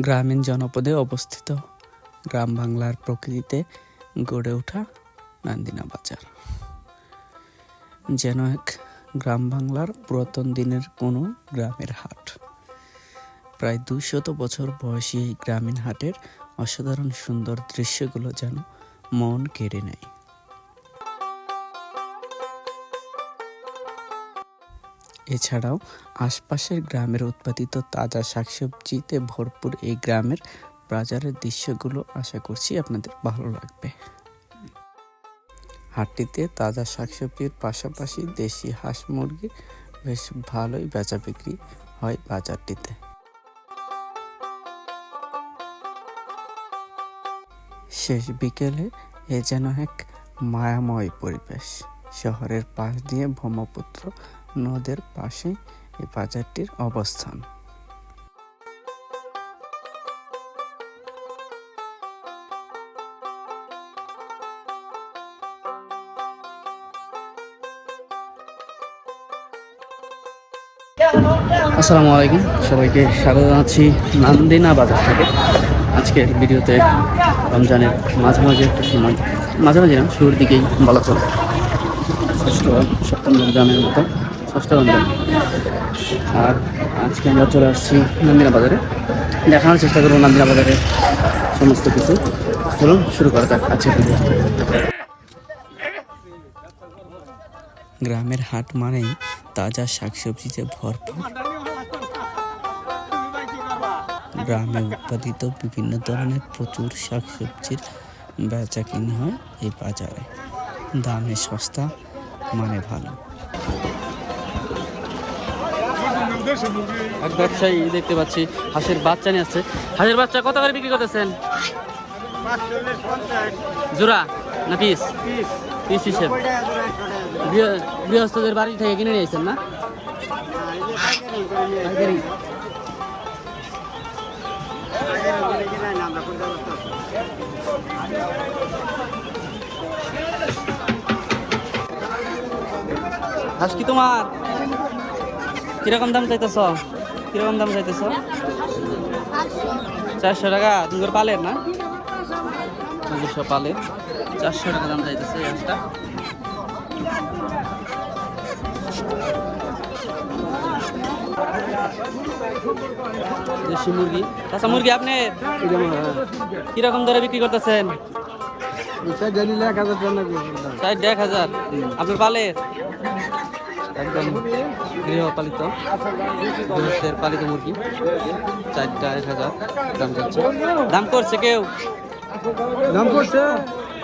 গ্রামীণ জনপদে অবস্থিত গ্রাম বাংলার প্রকৃতিতে গড়ে ওঠা নান্দিনা বাজার। যেন এক গ্রাম বাংলার পুরাতন দিনের কোনো গ্রামের হাট। প্রায় দুশত বছর বয়সী এই গ্রামীণ হাটের অসাধারণ সুন্দর দৃশ্যগুলো যেন মন কেড়ে নেয়। এছাড়াও আশপাশের গ্রামের উৎপাদিত তাজা শাকসবজিতে ভরপুর এই গ্রামের বাজারের দৃশ্যগুলো আশা করছি আপনাদের ভালো লাগবে। হাটটিতে তাজা শাকসবজির পাশাপাশি দেশি হাঁস মুরগির বেশ ভালোই বেচা বিক্রি হয় বাজারটিতে। শেষ বিকেলে এ যেন এক মায়াময় পরিবেশ। শহরের পাশ দিয়ে ব্রহ্মপুত্র নদের পাশে এই বাজারটির অবস্থান। আসসালামু আলাইকুম, সবাইকে স্বাগত জানাচ্ছি নান্দিনা বাজার থেকে। আজকের ভিডিওতে রমজানের মাঝামাঝি একটা সময়। মাঝামাঝি না, শুরুর দিকেই বলা চলে। ষষ্ঠ সপ্তম রমজানের মতো। ষষ্ঠ রমজান আর আজকে আমরা চলে আসছি নান্দিনা বাজারে দেখানোর চেষ্টা করব নান্দিনা বাজারের সমস্ত কিছু। চলুন, শুরু করা যাক ভিডিও গ্রামের হাট মানেই তাজা শাকসবজিতে ভরপুর। গ্রামে উৎপাদিত বিভিন্ন ধরনের প্রচুর শাকসবজির বেচা কিনি হয় এই বাজারে। দামে সস্তা মানে ভালো। এক ব্যবসায়ী দেখতে পাচ্ছি হাঁসের বাচ্চা নিয়ে আসছে। হাঁসের বাচ্চা কত করে বিক্রি করতেছেন? জোড়া না পিস? পিস। হিসেবে। গৃহস্থদের বাড়ি থেকে কিনে নিয়েছেন না। হাঁস কি তোমার? কীরকম দাম চাইতেছ? কীরকম দাম চাইতেছ? চারশো টাকা তুমি পালের না? দুশো পালের। চারশো টাকা দাম চাইতেছে এই হাঁসটা দেশি মুরগি। আচ্ছা মুরগি আপনি কীরকম দরে বিক্রি করতেছেন? ষাট এক হাজার আপনার পালের? একদম গৃহপালিত গৃহস্থের পালিত মুরগি চারটা এক হাজার দাম যাচ্ছে দাম করছে কেউ? দাম করছে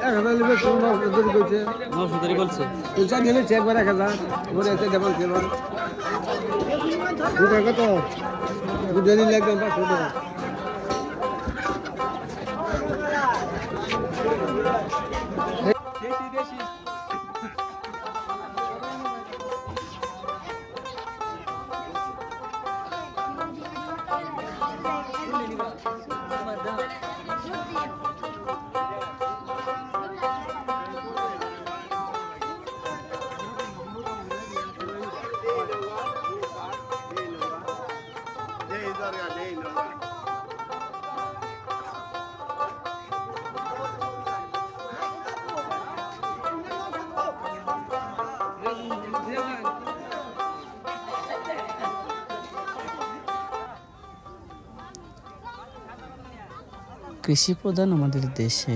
এক হাজার লিবে সুন্দর করছে। নশো ধরে বলছে পয়সা নিলে চেক করে এক হাজার বলে এসে দেবেন ছিল কত? পাঁচশো টাকা। কৃষি প্রধান আমাদের দেশে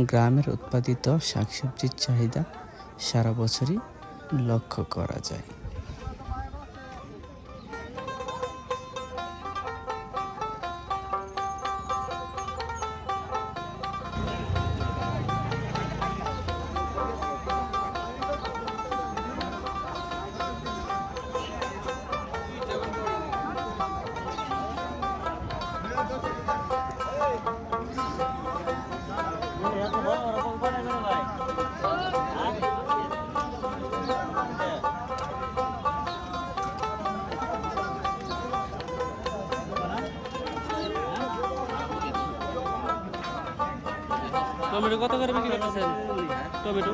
গ্রামের উৎপাদিত শাকসবজির চাহিদা সারা বছরই লক্ষ্য করা যায়। টমেটো কত করে বিক্রি করতেছেন? টমেটো?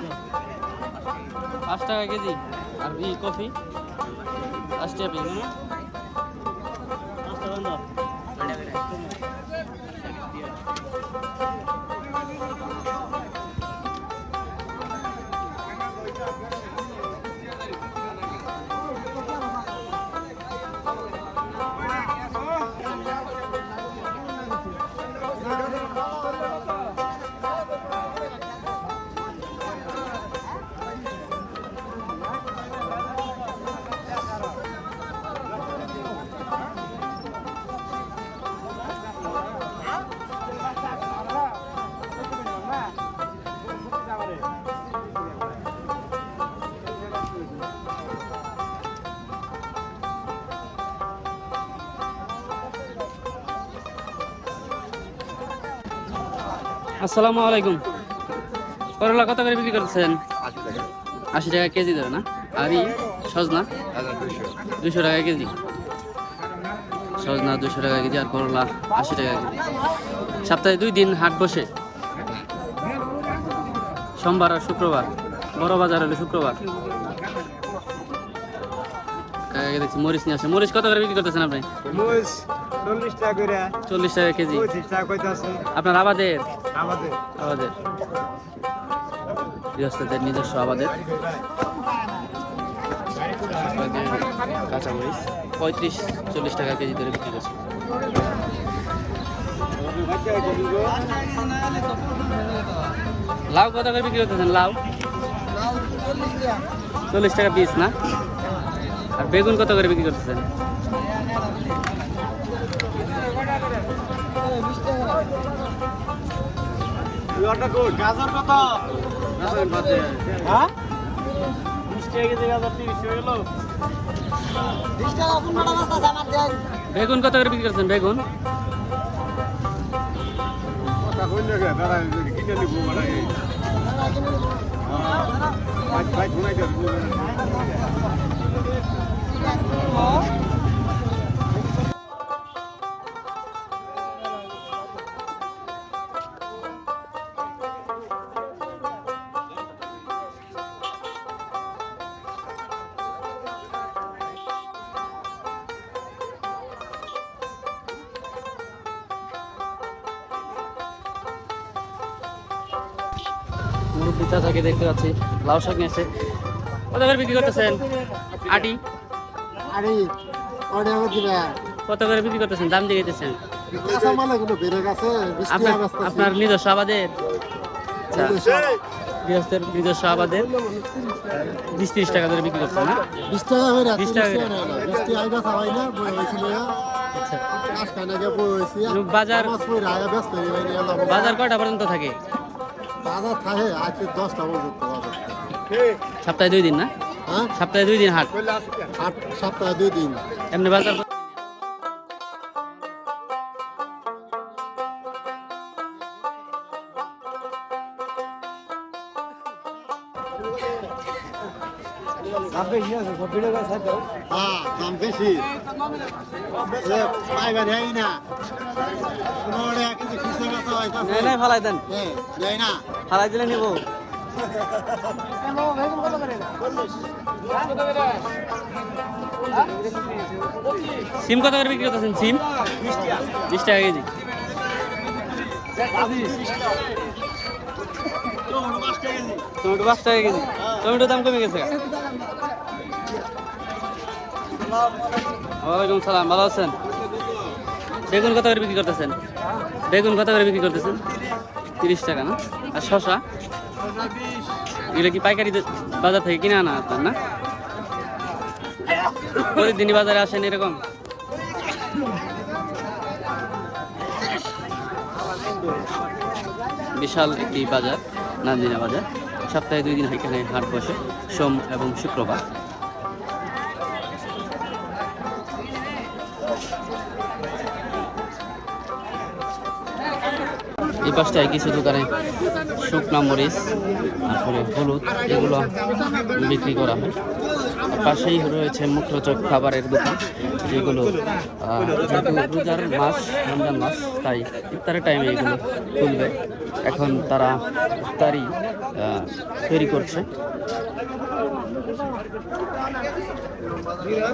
পাঁচ টাকা কেজি। আর কফি? পাঁচ টাকা পিস আসসালামু আলাইকুম। করলা কত করে বিক্রি করছেন আশি টাকা। কেজি ধরে না? আর সজনা? দুশো টাকা কেজি। সজনা দুশো টাকা কেজি আর করলা আশি টাকা কেজি। সপ্তাহে দুই দিন হাট বসে। সোমবার আর শুক্রবার। বড় বাজার হলো শুক্রবার। দেখছি মরিচ নিয়ে আসে। মরিচ কত করে বিক্রি করতেছেন আপনি? চল্লিশ টাকা করে। চল্লিশ টাকা কেজি। পঁয়ত্রিশ টাকা কইতাছে আপনার আবাদের? আমাদের আবাদের। গৃহস্থদের নিজস্ব আবাদের। কাঁচামরিচ পঁয়ত্রিশ চল্লিশ টাকা কেজি ধরে বিক্রি করছে। লাউ কত করে বিক্রি করতেছেন? লাউ? চল্লিশ টাকা পিস না? আর বেগুন কত করে বিক্রি করতেছেন? গাজর কত হ্যাঁ হয়ে বেগুন কত করে বিক্রি করছেন? বেগুন? কিনে মুরব্বী চাচাকে দেখতে পাচ্ছি লাউ শাক নিয়েছে কত করে বিক্রি করতেছেন? আটি? করে কত করে বিক্রি করতেছেন? দাম দিয়ে দিতেছেন। আপনার আপনার নিজস্ব আবাদের? আচ্ছা, গৃহস্থের নিজস্ব আবাদের? বিশ তিরিশ টাকা করে বিক্রি করছেন বিশ টাকা বিশ আচ্ছা। বাজার বাজার কয়টা পর্যন্ত থাকে? বাজার থাকে আজকে দশটা পর্যন্ত বাজার সপ্তাহে দুই দিন না? হ্যাঁ? সপ্তাহে দুই দিন হাট? আট সপ্তাহে দুই দিন। এমনি বাজার সিম কত করে বিক্রি করতেছেন? সিম? বিশ টাকা কেজি। টমেটো পাঁচ টাকা কেজি। টমেটোর দাম কমে গেছে? ওয়ালাইকুম সালাম, ভালো আছেন? বেগুন কত করে বিক্রি করতেছেন? বেগুন কত করে বিক্রি করতেছেন? তিরিশ টাকা না? আর শশা এগুলো কি পাইকারি বাজার থেকে কিনে আনা আপনার, না? প্রতিদিনই বাজারে আসেন এরকম? বিশাল একটি বাজার, নান্দিনা বাজার। সপ্তাহে দুই দিন এখানে হাট বসে, সোম এবং শুক্রবার। এই পাশটায় কিছু দোকানে শুকনা মরিচ, তারপরে হলুদ, এগুলো বিক্রি করা হয়। পাশেই রয়েছে মুখরোচক খাবারের দোকান, যেগুলো রোজার মাস, রমজান মাস, তাই ইফতারের টাইমে এগুলো খুলবে। এখন তারা ইফতারি তৈরি করছে।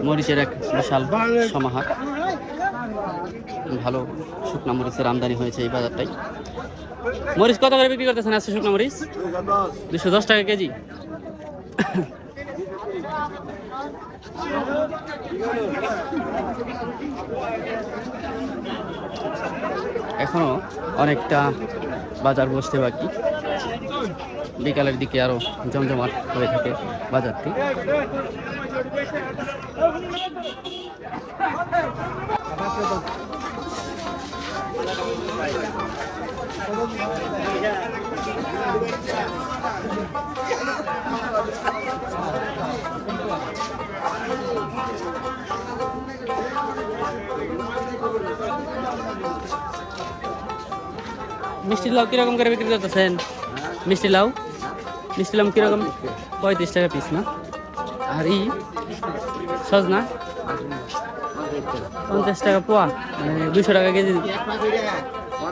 মরিচের এক বিশাল সমাহার। ভালো শুকনা মরিচের আমদানি হয়েছে এই বাজারটাই। মরিচ কত করে বিক্রি করতেছেন আজকে শুকনো মরিচ? দুশো দশ টাকা কেজি। এখনও অনেকটা বাজার বসতে বাকি। বিকালের দিকে আরও জমজমাট হয়ে থাকে বাজারটি। মিষ্টি লাউ কীরকম করে বিক্রি করতেছেন? মিষ্টি লাউ? মিষ্টি লাউ কীরকম? পঁয়ত্রিশ টাকা পিস না? আর ই? সজনা? পঞ্চাশ টাকা পোয়া মানে দুশো টাকা KG.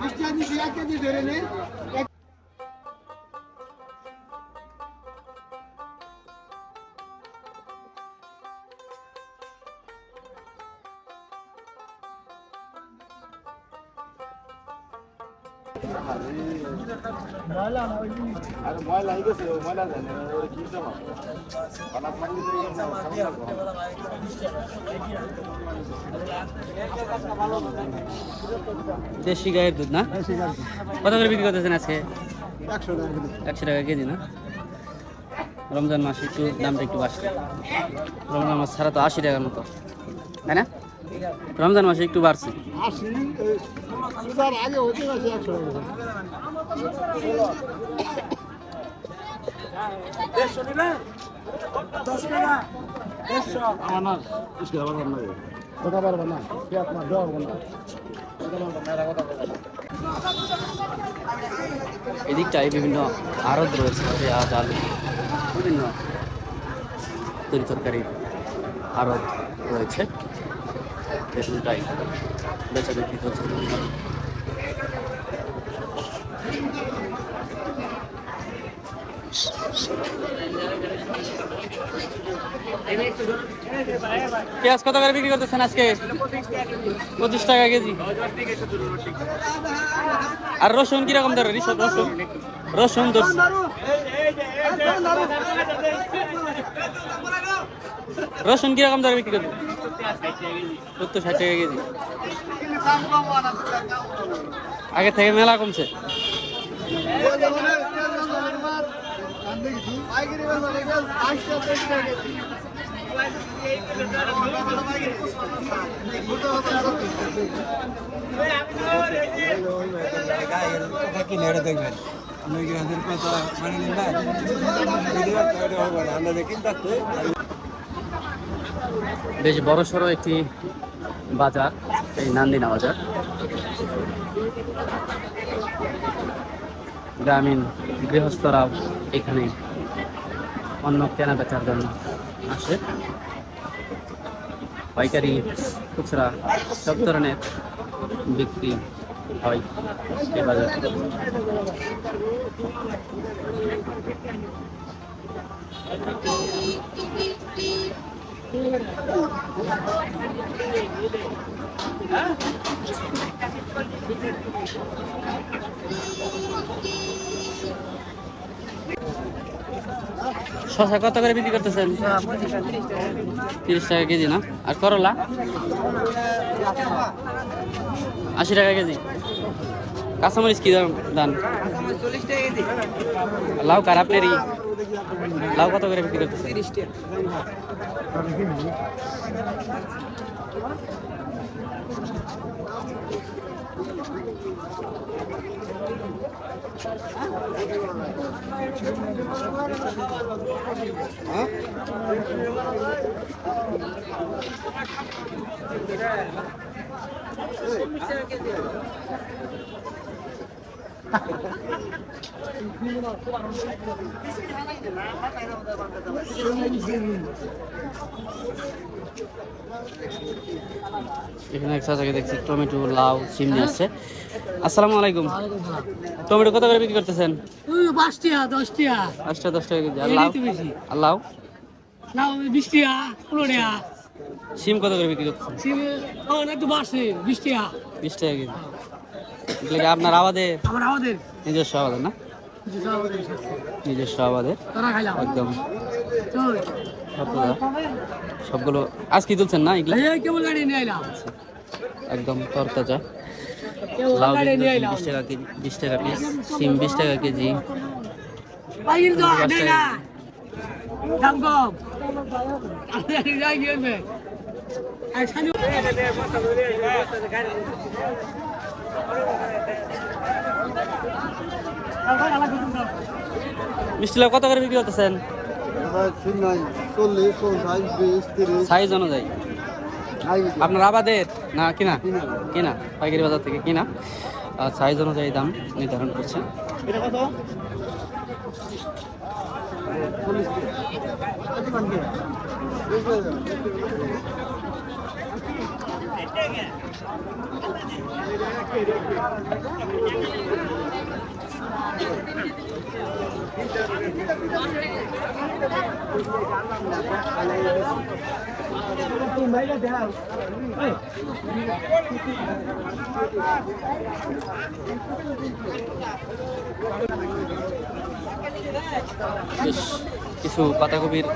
Hoş geldiniz, ziyaret ediniz öğrenin. দেশি গায়ের দুধ না? কত করে বিক্রি করতেছেন আজকে? একশো টাকা টাকা কেজি না? রমজান মাসে একটু দামটা একটু বাড়ছে। রমজান মাস ছাড়া তো আশি টাকার মতো। তাই না? রমজান মাসে একটু বাড়ছে। পূজার আগে টাকা। আমার না, ইসকে আবার। কথা আপনার দেওয়া হবে। এদিকটায় বিভিন্ন আড়ত রয়েছে পেঁয়াজ আলু বিভিন্ন তরি তরকারি আড়ত রয়েছে পেঁয়াজ কত করে বিক্রি করতেছেন আজকে? পঁচিশ টাকা কেজি। আর রসুন কীরকম ধরে? রসুন। রসুন রসুন কীরকম ধরে বিক্রি করবে সত্তর ষাট টাকা কেজি। আগে থেকে মেলা কমছে। দেখবেন আপনি কি মানে আমরা বেশ বড় সড়ো একটি বাজার, এই নান্দিনা বাজার। গ্রামীণ গৃহস্থরাও এখানে অন্য কেনা বেচার জন্য আসে। পাইকারি খুচরা সব ধরনের বিক্রি হয় এই বাজার। শশা কত করে বিক্রি করতেছেন? তিরিশ টাকা কেজি না? আর করলা? আশি টাকা কেজি। কাঁচামরিচ কি দাম? দান লাউ কার আপনারই? লাউ কত করে বিক্রি করতেছেন? এখানে এক চাচাকে দেখছি টমেটো লাউ সিম নিয়ে আসছে। আসসালামু আলাইকুম। টমেটো কত করে বিক্রি করতেছেন? পাঁচ টিয়া দশ টিয়া। পাঁচটা দশ টাকা কেজি। আর লাউ? লাউ? বিশ পনেরো টিয়া। সিম কত করে বিক্রি করতেছেন? সিম একটু বাড়ছে বিশ টিয়া। বিশ টাকা কেজি। এগুলো কি আপনার আবাদে আমার আমাদের নিজস্ব আবাদের না? নিজস্ব আবাদের একদম। সবগুলো আজ কি তুলছেন না এগুলো? একদম তরতাজা। লাউ বিশ টাকা কেজি বিশ টাকা পিস সিম বিশ টাকা কেজি। দাম মিষ্টি লাউ কত করে বিক্রি করতেছেন? সাইজ অনুযায়ী। আপনার আবাদের? না, কিনা? কিনা? পাইকারি বাজার থেকে কিনা। সাইজ অনুযায়ী দাম নির্ধারণ করছে। বেশ কিছু পাতাকপির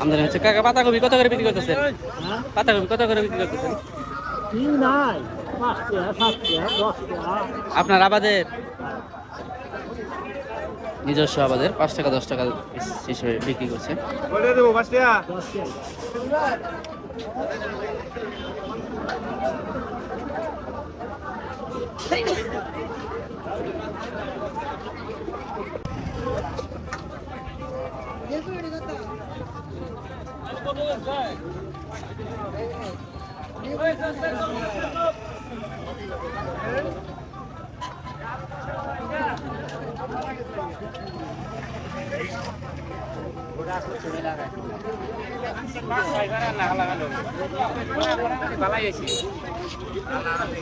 আমদানি হচ্ছে। কাকা পাতাকপি কত করে বিক্রি করতেছেন? পাতাকপি কত করে বিক্রি করতেছেন? আপনার আবাদের? নিজস্ব আবাদের। পাঁচ টাকা দশ টাকা হিসেবে বিক্রি করছে। দশ টিয়া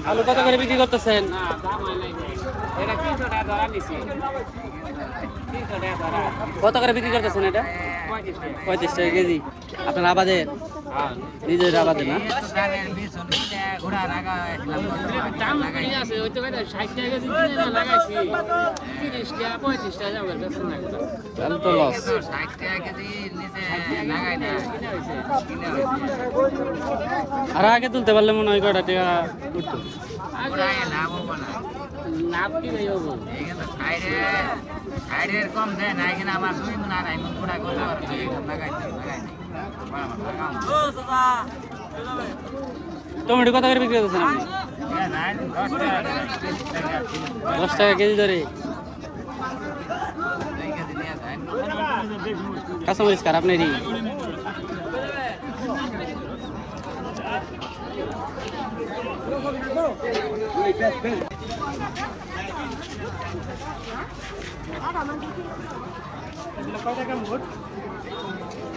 আলু কত করে বিক্রি করতেছেন? কত করে বিক্রি করতেছেন এটা? পঁয়ত্রিশ টাকা কেজি। আপনার আবাদের? নিজের আবাদের না তাহলে তো লস আর আগে তুলতে পারলে মনে হয় কয়টা টাকা উঠতো লাভ কি ভাই কম দেয় না আমার দুই মন মন মন লাগাই লাগাই टमेटो कत बिक्री दस टा के कसम कर अपने आ रहा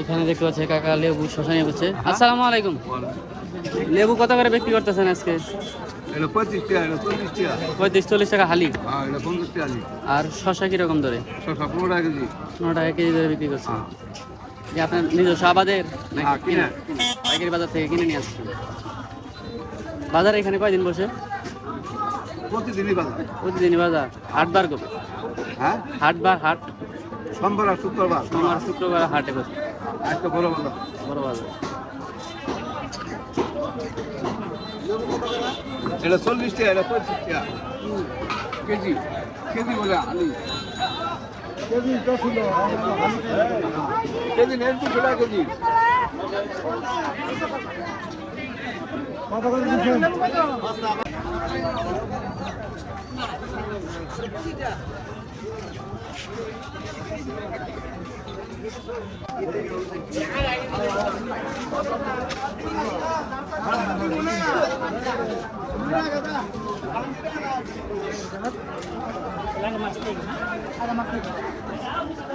এখানে দেখতে পাচ্ছি কাকা লেবু শশা নিয়ে বসছে আসসালামু আলাইকুম। লেবু কত করে বিক্রি করতেছেন আজকে? পঁয়ত্রিশ চল্লিশ টাকা। হালি? হ্যাঁ আর শশা কীরকম ধরে? পনেরো টাকা কেজি। পনেরো টাকা কেজি ধরে বিক্রি করছেন। হ্যাঁ। যে আপনার নিজস্ব আবাদের হ্যাঁ, কিনা। পাইকারি বাজার থেকে কিনে নিয়ে আসছেন। বাজার এখানে কয়দিন বসে? প্রতিদিনই বাজার। প্রতিদিনই বাজার? হাটবার কবে? হ্যাঁ? হাটবার হাট? সোমবার আর শুক্রবার। সোমবার শুক্রবার হাটে বসে। আজকে বড় বাজার। বড় বাজার। এটা চল্লিশ টাকা এটা পঁচিশ টাকা কেজি কেজি বলে আলু। কেজি নেন দুশো কেজি।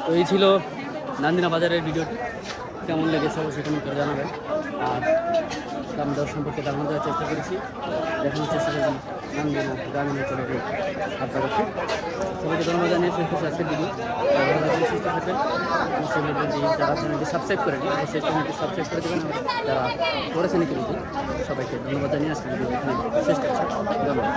তো এই ছিল নান্দিনা বাজারের ভিডিওটি কেমন লেগেছে অবশ্যই কমেন্ট করে জানাবেন। আর দাম দর সম্পর্কে ধারণা দেওয়ার চেষ্টা করেছি। দেখানোর চেষ্টা করেছি। নান্দিনা গ্রামীণ অঞ্চলের এই আপনাদেরকে সবাইকে ধন্যবাদ জানিয়ে শেষ করছি আজকের ভিডিও সুস্থ থাকবেন। যারা চ্যানেলটি সাবস্ক্রাইব করেনি অবশ্যই চ্যানেলটি সাবস্ক্রাইব করে দেবেন। যারা করেছেন ইতিমধ্যে সবাইকে ধন্যবাদ জানিয়ে আজকের করছি। ধন্যবাদ।